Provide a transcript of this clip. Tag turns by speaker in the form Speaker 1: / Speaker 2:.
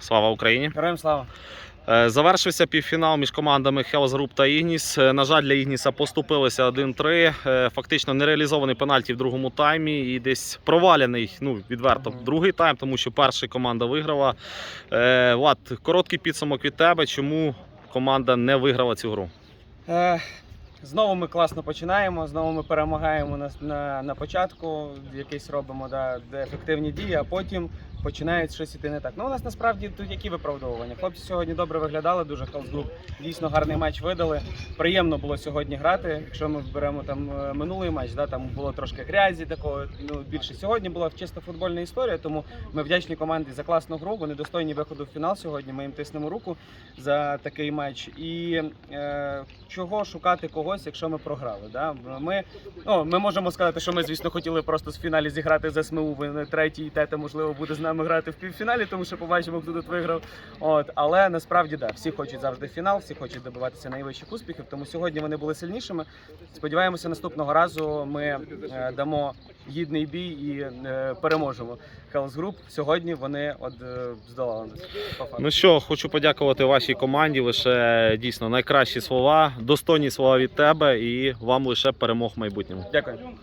Speaker 1: Слава Україні!
Speaker 2: Героям слава.
Speaker 1: Е, Завершився півфінал між командами Health Group та Ігніс. Е, На жаль, для Ігніса поступилися 1-3. Е, Фактично нереалізований пенальті в другому таймі і десь провалений, ну відверто, другий тайм, тому що перша команда виграла. Влад, короткий підсумок від тебе. Чому команда не виграла цю гру?
Speaker 2: Знову ми класно починаємо, знову ми перемагаємо на, на, на початку, якийсь робимо да, де ефективні дії, а потім починає щось іти не так. Ну, у нас насправді тут які виправдовування. Хлопці сьогодні добре виглядали, дуже Халсгруп дійсно гарний матч видали. Приємно було сьогодні грати. Якщо ми беремо там е, минулий матч, да, там було трошки грязі, такого ну більше. Сьогодні була чисто футбольна історія, тому ми вдячні команді за класну гру. Вони достойні виходу в фінал сьогодні. Ми їм тиснемо руку за такий матч. І е, чого шукати когось, якщо ми програли? Да? Ми, ну, ми можемо сказати, що ми, звісно, хотіли просто в фіналі зіграти з СМУ. Ви на третій тете, можливо, буде з нами грати в півфіналі, тому що побачимо, хто тут виграв. От, але насправді да, всі хочуть завжди фінал, всі хочуть добиватися найвищих успіхів. Тому сьогодні вони були сильнішими. Сподіваємося, наступного разу ми е, дамо гідний бій і е, переможемо. Hell's Group. Сьогодні вони от е, здолали нас. по факту.
Speaker 1: Ну що, хочу подякувати вашій команді. Лише дійсно найкращі слова, достойні слова від тебе і вам лише перемог в майбутньому.
Speaker 2: Дякую.